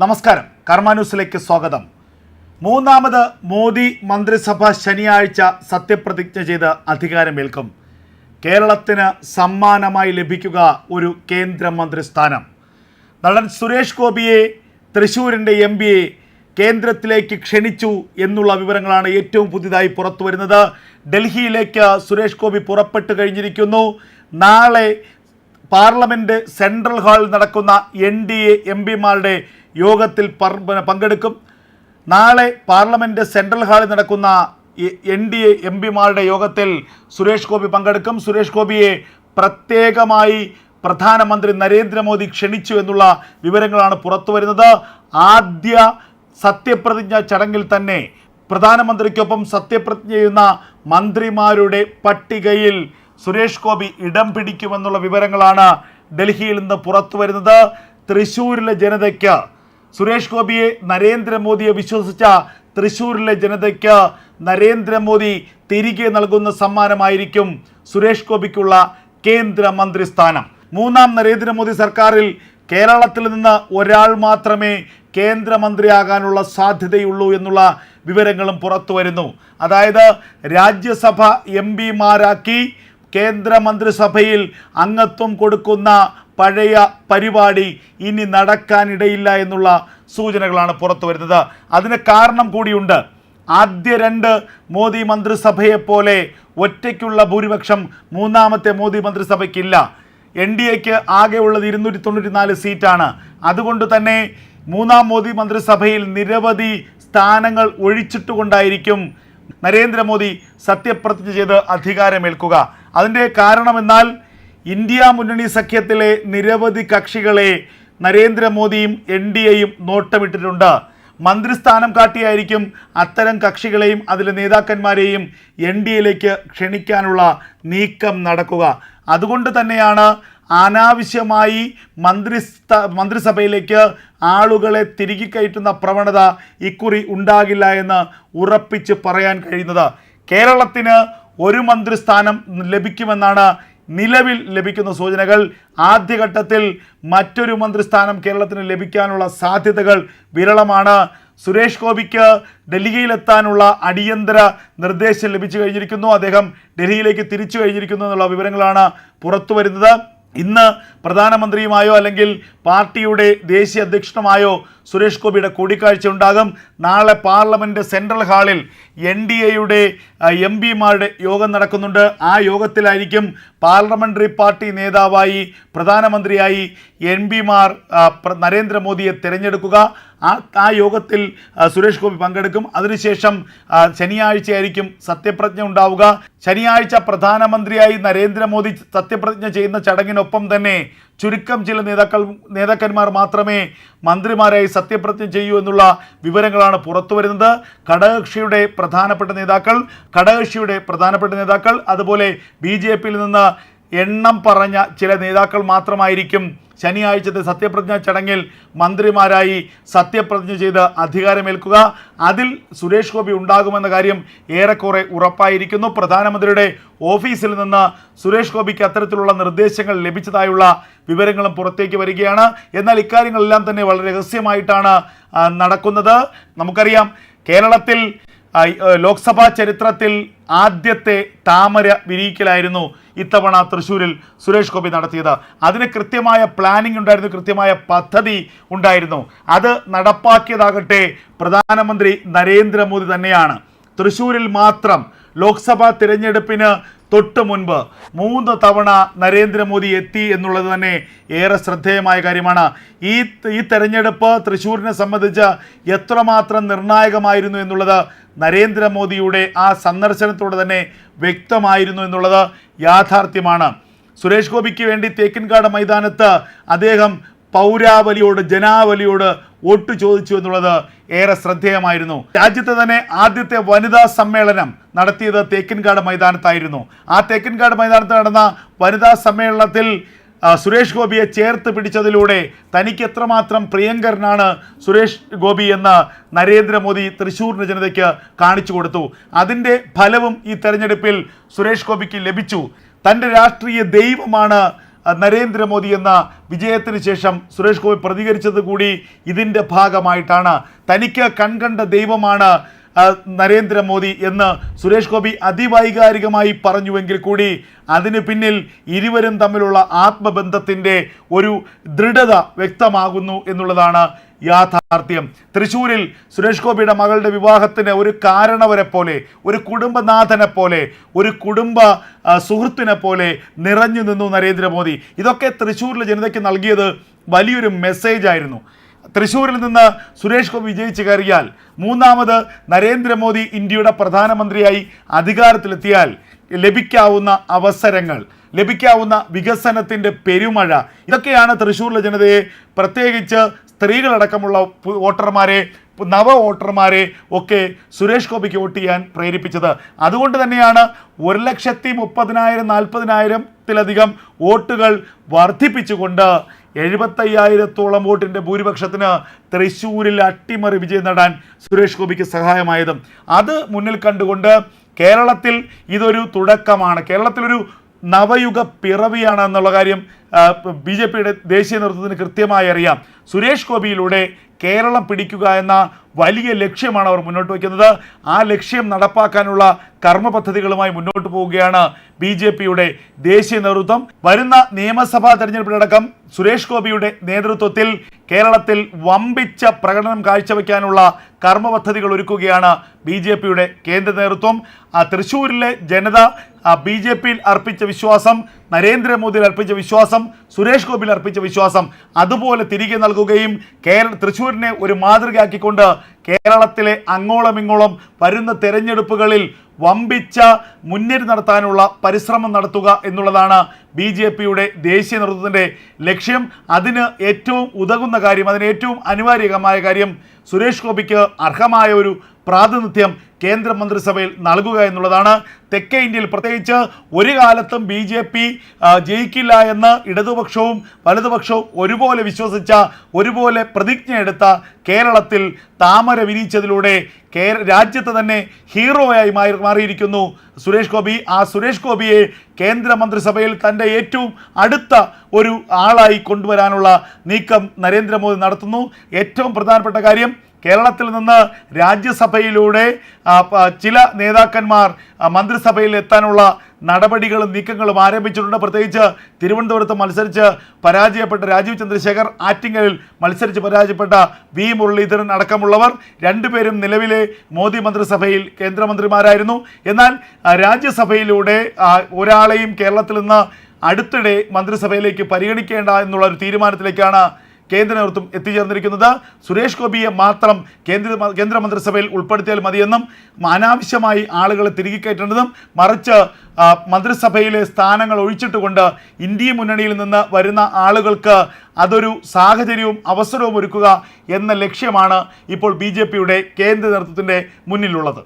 നമസ്കാരം. കർമ്മ ന്യൂസിലേക്ക് സ്വാഗതം. മൂന്നാമത് മോദി മന്ത്രിസഭ ശനിയാഴ്ച സത്യപ്രതിജ്ഞ ചെയ്ത് അധികാരമേൽക്കും. കേരളത്തിന് സമ്മാനമായി ലഭിക്കുക ഒരു കേന്ദ്രമന്ത്രി സ്ഥാനം. നടൻ സുരേഷ് ഗോപിയെ തൃശൂരിന്റെ എം പിയെ കേന്ദ്രത്തിലേക്ക് ക്ഷണിച്ചു എന്നുള്ള വിവരങ്ങളാണ് ഏറ്റവും പുതിയതായി പുറത്തു വരുന്നത്. ഡൽഹിയിലേക്ക് സുരേഷ് ഗോപി പുറപ്പെട്ടു കഴിഞ്ഞിരിക്കുന്നു. നാളെ പാർലമെന്റ് സെൻട്രൽ ഹാളിൽ നടക്കുന്ന എൻ ഡി എ എം പിമാരുടെ യോഗത്തിൽ പങ്കെടുക്കും. നാളെ പാർലമെന്റ് സെൻട്രൽ ഹാളിൽ നടക്കുന്ന എൻ ഡി എ എം പിമാരുടെ യോഗത്തിൽ സുരേഷ് ഗോപി പങ്കെടുക്കും. സുരേഷ് ഗോപിയെ പ്രത്യേകമായി പ്രധാനമന്ത്രി നരേന്ദ്രമോദി ക്ഷണിച്ചു എന്നുള്ള വിവരങ്ങളാണ് പുറത്തു വരുന്നത്. ആദ്യ സത്യപ്രതിജ്ഞ ചടങ്ങിൽ തന്നെ പ്രധാനമന്ത്രിക്കൊപ്പം സത്യപ്രതിജ്ഞ ചെയ്യുന്ന മന്ത്രിമാരുടെ പട്ടികയിൽ സുരേഷ് ഗോപി ഇടം പിടിക്കുമെന്നുള്ള വിവരങ്ങളാണ് ഡൽഹിയിൽ നിന്ന് പുറത്തു വരുന്നത്. തൃശ്ശൂരിലെ ജനതയ്ക്ക് സുരേഷ് ഗോപിയെ നരേന്ദ്രമോദിയെ വിശ്വസിച്ച തൃശൂരിലെ ജനതയ്ക്ക് നരേന്ദ്രമോദി തിരികെ നൽകുന്ന സമ്മാനമായിരിക്കും സുരേഷ് ഗോപിക്കുള്ള കേന്ദ്രമന്ത്രി സ്ഥാനം. മൂന്നാം നരേന്ദ്രമോദി സർക്കാരിൽ കേരളത്തിൽ നിന്ന് ഒരാൾ മാത്രമേ കേന്ദ്രമന്ത്രിയാകാനുള്ള സാധ്യതയുള്ളൂ എന്നുള്ള വിവരങ്ങളും പുറത്തു വരുന്നു. അതായത് രാജ്യസഭ എം പിമാരാക്കി കേന്ദ്രമന്ത്രിസഭയിൽ അംഗത്വം കൊടുക്കുന്ന പഴയ പരിപാടി ഇനി നടക്കാനിടയില്ല എന്നുള്ള സൂചനകളാണ് പുറത്തു വരുന്നത്. അതിന് കാരണം കൂടിയുണ്ട്. ആദ്യ രണ്ട് മോദി മന്ത്രിസഭയെപ്പോലെ ഒറ്റയ്ക്കുള്ള ഭൂരിപക്ഷം മൂന്നാമത്തെ മോദി മന്ത്രിസഭയ്ക്കില്ല. എൻ ഡി എക്ക് ആകെയുള്ളത് ഇരുന്നൂറ്റി തൊണ്ണൂറ്റി നാല് സീറ്റാണ്. അതുകൊണ്ട് തന്നെ മൂന്നാം മോദി മന്ത്രിസഭയിൽ നിരവധി സ്ഥാനങ്ങൾ ഒഴിച്ചിട്ടുകൊണ്ടായിരിക്കും നരേന്ദ്രമോദി സത്യപ്രതിജ്ഞ ചെയ്ത് അധികാരമേൽക്കുക. അതിന്റെ കാരണമെന്നാൽ ഇന്ത്യ മുന്നണി സഖ്യത്തിലെ നിരവധി കക്ഷികളെ നരേന്ദ്രമോദിയും എൻ ഡി എയും നോട്ടമിട്ടിട്ടുണ്ട്. മന്ത്രിസ്ഥാനം കാട്ടിയായിരിക്കും അത്തരം കക്ഷികളെയും അതിലെ നേതാക്കന്മാരെയും എൻ ഡി എയിലേക്ക് ക്ഷണിക്കാനുള്ള നീക്കം നടക്കുക. അതുകൊണ്ട് തന്നെയാണ് അനാവശ്യമായി മന്ത്രി മന്ത്രിസഭയിലേക്ക് ആളുകളെ തിരികെ കയറ്റുന്ന പ്രവണത ഇക്കുറി ഉണ്ടാകില്ല എന്ന് ഉറപ്പിച്ച് പറയാൻ കഴിയുന്നത്. കേരളത്തിന് ഒരു മന്ത്രിസ്ഥാനം ലഭിക്കുമെന്നാണ് നിലവിൽ ലഭിക്കുന്ന സൂചനകൾ ആദ്യഘട്ടത്തിൽ മറ്റൊരു മന്ത്രിസ്ഥാനം കേരളത്തിന് ലഭിക്കാനുള്ള സാധ്യതകൾ വിരളമാണ്. സുരേഷ് ഗോപിക്ക് ഡൽഹിയിലെത്താനുള്ള അടിയന്തര നിർദ്ദേശം ലഭിച്ചു കഴിഞ്ഞിരിക്കുന്നു. അദ്ദേഹം ഡൽഹിയിലേക്ക് തിരിച്ചു കഴിഞ്ഞിരിക്കുന്നു എന്നുള്ള വിവരങ്ങളാണ് പുറത്തു വരുന്നത്. ഇന്ന് പ്രധാനമന്ത്രിയുമായോ അല്ലെങ്കിൽ പാർട്ടിയുടെ ദേശീയ അധ്യക്ഷനുമായോ സുരേഷ് ഗോപിയുടെ കൂടിക്കാഴ്ച ഉണ്ടാകും. നാളെ പാർലമെന്റ് സെൻട്രൽ ഹാളിൽ എൻ ഡി എയുടെ എം പിമാരുടെ യോഗം നടക്കുന്നുണ്ട്. ആ യോഗത്തിലായിരിക്കും പാർലമെന്ററി പാർട്ടി നേതാവായി പ്രധാനമന്ത്രിയായി എം പിമാർ നരേന്ദ്രമോദിയെ തിരഞ്ഞെടുക്കുക. ആ ആ യോഗത്തിൽ സുരേഷ് ഗോപി പങ്കെടുക്കും. അതിനുശേഷം ശനിയാഴ്ചയായിരിക്കും സത്യപ്രതിജ്ഞ ഉണ്ടാവുക. ശനിയാഴ്ച പ്രധാനമന്ത്രിയായി നരേന്ദ്രമോദി സത്യപ്രതിജ്ഞ ചെയ്യുന്ന ചടങ്ങിനൊപ്പം തന്നെ ചുരുക്കം ചില നേതാക്കൾ നേതാക്കന്മാർ മാത്രമേ മന്ത്രിമാരായി സത്യപ്രതിജ്ഞ ചെയ്യൂ എന്നുള്ള വിവരങ്ങളാണ് പുറത്തു വരുന്നത്. ഘടകകക്ഷിയുടെ പ്രധാനപ്പെട്ട നേതാക്കൾ ഘടകകക്ഷിയുടെ പ്രധാനപ്പെട്ട നേതാക്കൾ അതുപോലെ ബി നിന്ന് എണ്ണം പറഞ്ഞ ചില നേതാക്കൾ മാത്രമായിരിക്കും ശനിയാഴ്ചത്തെ സത്യപ്രതിജ്ഞ ചടങ്ങിൽ മന്ത്രിമാരായി സത്യപ്രതിജ്ഞ ചെയ്ത് അധികാരമേൽക്കുക. അതിൽ സുരേഷ് ഗോപി ഉണ്ടാകുമെന്ന കാര്യം ഏറെക്കുറെ ഉറപ്പായിരിക്കുന്നു. പ്രധാനമന്ത്രിയുടെ ഓഫീസിൽ നിന്ന് സുരേഷ് ഗോപിക്ക് അത്തരത്തിലുള്ള നിർദ്ദേശങ്ങൾ ലഭിച്ചതായുള്ള വിവരങ്ങളും പുറത്തേക്ക് വരികയാണ്. എന്നാൽ ഇക്കാര്യങ്ങളെല്ലാം തന്നെ വളരെ രഹസ്യമായിട്ടാണ് നടക്കുന്നത്. നമുക്കറിയാം കേരളത്തിൽ ലോക്സഭാ ചരിത്രത്തിൽ ആദ്യത്തെ താമര വിരിയിക്കലായിരുന്നു ഇത്തവണ തൃശ്ശൂരിൽ സുരേഷ് ഗോപി നടത്തിയത്. അതിന് കൃത്യമായ പ്ലാനിംഗ് ഉണ്ടായിരുന്നു കൃത്യമായ പദ്ധതി ഉണ്ടായിരുന്നു. അത് നടപ്പാക്കിയതാകട്ടെ പ്രധാനമന്ത്രി നരേന്ദ്രമോദി തന്നെയാണ്. തൃശ്ശൂരിൽ മാത്രം ലോക്സഭാ തിരഞ്ഞെടുപ്പിന് തൊട്ട് മുൻപ് മൂന്ന് തവണ നരേന്ദ്രമോദി എത്തി എന്നുള്ളത് തന്നെ ഏറെ ശ്രദ്ധേയമായ കാര്യമാണ്. ഈ ഈ തെരഞ്ഞെടുപ്പ് തൃശ്ശൂരിനെ സംബന്ധിച്ച് എത്രമാത്രം നിർണായകമായിരുന്നു എന്നുള്ളത് നരേന്ദ്രമോദിയുടെ ആ സന്ദർശനത്തോടെ തന്നെ വ്യക്തമായിരുന്നു എന്നുള്ളത് യാഥാർത്ഥ്യമാണ്. സുരേഷ് ഗോപിക്ക് വേണ്ടി തേക്കിൻകാട് മൈതാനത്ത് അദ്ദേഹം പൗരാവലിയോട് ജനാവലിയോട് വോട്ട് ചോദിച്ചു എന്നുള്ളത് ഏറെ ശ്രദ്ധേയമായിരുന്നു. രാജ്യത്തെ തന്നെ ആദ്യത്തെ വനിതാ സമ്മേളനം നടത്തിയത് തേക്കിൻകാട് മൈതാനത്തായിരുന്നു. ആ തേക്കിൻകാട് മൈതാനത്ത് നടന്ന വനിതാ സമ്മേളനത്തിൽ സുരേഷ് ഗോപിയെ ചേർത്ത് പിടിച്ചതിലൂടെ തനിക്ക് എത്രമാത്രം പ്രിയങ്കരനാണ് സുരേഷ് ഗോപി എന്ന് നരേന്ദ്രമോദി തൃശ്ശൂരിന്റെ ജനതയ്ക്ക് കാണിച്ചു കൊടുത്തു. അതിന്റെ ഫലവും ഈ തെരഞ്ഞെടുപ്പിൽ സുരേഷ് ഗോപിക്ക് ലഭിച്ചു. തന്റെ രാഷ്ട്രീയ ദൈവമാണ് നരേന്ദ്രമോദി എന്ന വിജയത്തിന് ശേഷം സുരേഷ് ഗോപി പ്രതികരിച്ചത് കൂടി ഇതിന്റെ ഭാഗമായിട്ടാണ്. തനിക്ക് കൺകണ്ട ദൈവമാണ് നരേന്ദ്രമോദി എന്ന് സുരേഷ് ഗോപി അതിവൈകാരികമായി പറഞ്ഞുവെങ്കിൽ കൂടി അതിന് പിന്നിൽ ഇരുവരും തമ്മിലുള്ള ആത്മബന്ധത്തിന്റെ ഒരു ദൃഢത വ്യക്തമാകുന്നു എന്നുള്ളതാണ് യാഥാർത്ഥ്യം. തൃശ്ശൂരിൽ സുരേഷ് ഗോപിയുടെ മകളുടെ വിവാഹത്തിന് ഒരു കാരണവരെ പോലെ ഒരു കുടുംബനാഥനെ പോലെ ഒരു കുടുംബ സുഹൃത്തിനെ പോലെ നിറഞ്ഞു നിന്നു നരേന്ദ്രമോദി. ഇതൊക്കെ തൃശ്ശൂരിലെ ജനതയ്ക്ക് നൽകിയത് വലിയൊരു മെസ്സേജ് ആയിരുന്നു. തൃശ്ശൂരിൽ നിന്ന് സുരേഷ് ഗോപി വിജയിച്ചു കയറിയാൽ മൂന്നാമത് നരേന്ദ്രമോദി ഇന്ത്യയുടെ പ്രധാനമന്ത്രിയായി അധികാരത്തിലെത്തിയാൽ ലഭിക്കാവുന്ന അവസരങ്ങൾ ലഭിക്കാവുന്ന വികസനത്തിന്റെ പെരുമഴ. ഇതൊക്കെയാണ് തൃശ്ശൂരിലെ ജനതയെ പ്രത്യേകിച്ച് സ്ത്രീകളടക്കമുള്ള വോട്ടർമാരെ നവ വോട്ടർമാരെ ഒക്കെ സുരേഷ് ഗോപിക്ക് വോട്ട് ചെയ്യാൻ പ്രേരിപ്പിച്ചത്. അതുകൊണ്ട് തന്നെയാണ് ഒരു ലക്ഷത്തി മുപ്പതിനായിരം നാൽപ്പതിനായിരത്തിലധികം വോട്ടുകൾ വർദ്ധിപ്പിച്ചുകൊണ്ട് എഴുപത്തയ്യായിരത്തോളം വോട്ടിന്റെ ഭൂരിപക്ഷത്തിന് തൃശ്ശൂരിൽ അട്ടിമറി വിജയം നേടാൻ സുരേഷ് ഗോപിക്ക് സഹായമായതും. അത് മുന്നിൽ കണ്ടുകൊണ്ട് കേരളത്തിൽ ഇതൊരു തുടക്കമാണ്. കേരളത്തിലൊരു നവയുഗ പിറവിയാണ് എന്നുള്ള കാര്യം ബി ജെ പിയുടെ ദേശീയ നേതൃത്വത്തിന് കൃത്യമായി അറിയാം. സുരേഷ് ഗോപിയിലൂടെ കേരളം പിടിക്കുക എന്ന വലിയ ലക്ഷ്യമാണ് അവർ മുന്നോട്ട് വയ്ക്കുന്നത്. ആ ലക്ഷ്യം നടപ്പാക്കാനുള്ള കർമ്മ പദ്ധതികളുമായി മുന്നോട്ട് പോവുകയാണ് ബി ജെ പിയുടെ ദേശീയ നേതൃത്വം. വരുന്ന നിയമസഭാ തെരഞ്ഞെടുപ്പിലടക്കം സുരേഷ് ഗോപിയുടെ നേതൃത്വത്തിൽ കേരളത്തിൽ വമ്പിച്ച പ്രകടനം കാഴ്ചവെക്കാനുള്ള കർമ്മ പദ്ധതികൾ ഒരുക്കുകയാണ് ബി ജെ പിയുടെ കേന്ദ്ര നേതൃത്വം. ആ തൃശ്ശൂരിലെ ജനത ബി ജെ പിയിൽ അർപ്പിച്ച വിശ്വാസം നരേന്ദ്രമോദിയിൽ അർപ്പിച്ച വിശ്വാസം സുരേഷ് ഗോപിയിൽ അർപ്പിച്ച വിശ്വാസം അതുപോലെ തിരികെ നൽകുകയും കേരള തൃശ്ശൂരിനെ ഒരു മാതൃകയാക്കിക്കൊണ്ട് കേരളത്തിലെ അങ്ങോളമിങ്ങോളം വരുന്ന തെരഞ്ഞെടുപ്പുകളിൽ വമ്പിച്ച മുന്നേറി നടത്താനുള്ള പരിശ്രമം നടത്തുക എന്നുള്ളതാണ് ബി ജെ പിയുടെ ദേശീയ നേതൃത്വത്തിന്റെ ലക്ഷ്യം. അതിന് ഏറ്റവും ഉതകുന്ന കാര്യം അതിന് ഏറ്റവും അനിവാര്യകമായ കാര്യം സുരേഷ് ഗോപിക്ക് അർഹമായ ഒരു പ്രാതിനിധ്യം കേന്ദ്ര മന്ത്രിസഭയിൽ നൽകുക എന്നുള്ളതാണ്. തെക്കേ ഇന്ത്യയിൽ പ്രത്യേകിച്ച് ഒരു കാലത്തും ബി ജെ പി ജയിക്കില്ല എന്ന് ഇടതുപക്ഷവും വലതുപക്ഷവും ഒരുപോലെ വിശ്വസിച്ച ഒരുപോലെ പ്രതിജ്ഞ എടുത്ത കേരളത്തിൽ താമര വിരിച്ചതിലൂടെ കേര രാജ്യത്ത് തന്നെ ഹീറോയായി മാറി മാറിയിരിക്കുന്നു സുരേഷ് ഗോപി. ആ സുരേഷ് ഗോപിയെ കേന്ദ്ര മന്ത്രിസഭയിൽ തന്റെ ഏറ്റവും അടുത്ത ഒരു ആളായി കൊണ്ടുവരാനുള്ള നീക്കം നരേന്ദ്രമോദി നടത്തുന്നു. ഏറ്റവും പ്രധാനപ്പെട്ട കാര്യം കേരളത്തിൽ നിന്ന് രാജ്യസഭയിലൂടെ ചില നേതാക്കന്മാർ മന്ത്രിസഭയിൽ എത്താനുള്ള നടപടികളും നീക്കങ്ങളും ആരംഭിച്ചിട്ടുണ്ട്. പ്രത്യേകിച്ച് തിരുവനന്തപുരത്ത് മത്സരിച്ച് പരാജയപ്പെട്ട രാജീവ് ചന്ദ്രശേഖർ ആറ്റിങ്ങലിൽ മത്സരിച്ച് പരാജയപ്പെട്ട വി. മുരളീധരൻ അടക്കമുള്ളവർ രണ്ടുപേരും നിലവിലെ മോദി മന്ത്രിസഭയിൽ കേന്ദ്രമന്ത്രിമാരായിരുന്നു. എന്നാൽ രാജ്യസഭയിലൂടെ ഒരാളെയും കേരളത്തിൽ നിന്ന് അടുത്തിടെ മന്ത്രിസഭയിലേക്ക് പരിഗണിക്കേണ്ട എന്നുള്ള ഒരു തീരുമാനത്തിലേക്കാണ് കേന്ദ്ര നേതൃത്വം എത്തിച്ചേർന്നിരിക്കുന്നത്. സുരേഷ് ഗോപിയെ മാത്രം കേന്ദ്ര കേന്ദ്രമന്ത്രിസഭയിൽ ഉൾപ്പെടുത്തിയാൽ മതിയെന്നും അനാവശ്യമായി ആളുകളെ തിരികെ കയറ്റേണ്ടതും മറിച്ച് മന്ത്രിസഭയിലെ സ്ഥാനങ്ങൾ ഒഴിച്ചിട്ടുകൊണ്ട് ഇന്ത്യ മുന്നണിയിൽ നിന്ന് വരുന്ന ആളുകൾക്ക് അതൊരു സാഹചര്യവും അവസരവും ഒരുക്കുക എന്ന ലക്ഷ്യമാണ് ഇപ്പോൾ ബി കേന്ദ്ര നേതൃത്വത്തിന്റെ മുന്നിലുള്ളത്.